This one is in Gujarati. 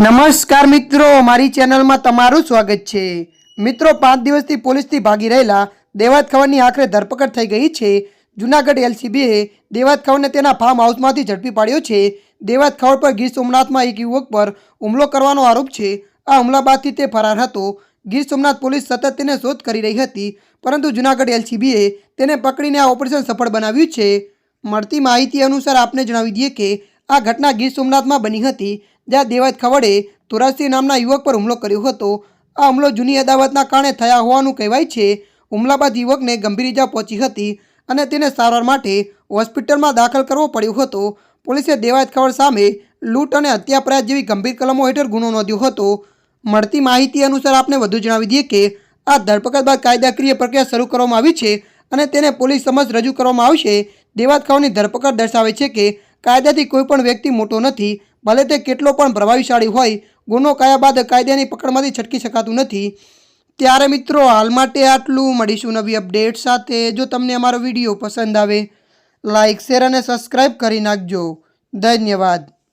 નમસ્કાર મિત્રો, મારી ચેનલમાં તમારું સ્વાગત છે. મિત્રો, પાંચ દિવસથી પોલીસથી ભાગી રહેલા દેવાત ખવડની આખરે ધરપકડ થઈ ગઈ છે. જુનાગઢ એલસીબીએ દેવાત ખવડને તેના ફાર્મ હાઉસમાંથી ઝડપી પાડ્યો છે. દેવાત ખવડ પર ગીર સોમનાથમાં એક યુવક પર હુમલો કરવાનો આરોપ છે. આ હુમલા બાદથી તે ફરાર હતો. ગીર સોમનાથ પોલીસ સતત તેને શોધ કરી રહી હતી, પરંતુ જુનાગઢ એલસીબીએ તેને પકડીને આ ઓપરેશન સફળ બનાવ્યું છે. મળતી માહિતી અનુસાર આપને જણાવી દઈએ કે આ ઘટના ગીર સોમનાથમાં બની હતી, જ્યાં દેવાત ખવડે તુરાસી નામના યુવક પર હુમલો કર્યો હતો. આ હુમલો જૂની અદાવતના કારણે થયા હોવાનું કહેવાય છે. હુમલા બાદ યુવકને ગંભીર ઇજા પહોંચી હતી અને તેને સારવાર માટે હોસ્પિટલમાં દાખલ કરવો પડ્યો હતો. પોલીસે દેવાયત ખવડ સામે લૂંટ અને હત્યાપ્રયાસ જેવી ગંભીર કલમો હેઠળ ગુનો નોંધ્યો હતો. મળતી માહિતી અનુસાર આપને વધુ જણાવી દઈએ કે, આ ધરપકડ બાદ કાયદાકીય પ્રક્રિયા શરૂ કરવામાં આવી છે અને તેને પોલીસ સમક્ષ રજૂ કરવામાં આવશે. દેવાત ખવડની ધરપકડ દર્શાવે છે કે કાયદાથી કોઈ પણ વ્યક્તિ મોટો નથી, ભલે તે કેટલો પણ પ્રભાવશાળી હોય, ગુનો કયા બાદ કાયદાની પકડમાંથી છટકી શકાતું નથી. ત્યારે મિત્રો, હાલ માટે આટલું. મળીશું નવી અપડેટ સાથે. જો તમને અમારો વીડિયો પસંદ આવે લાઇક શેર અને સબસ્ક્રાઈબ કરી નાખજો. ધન્યવાદ.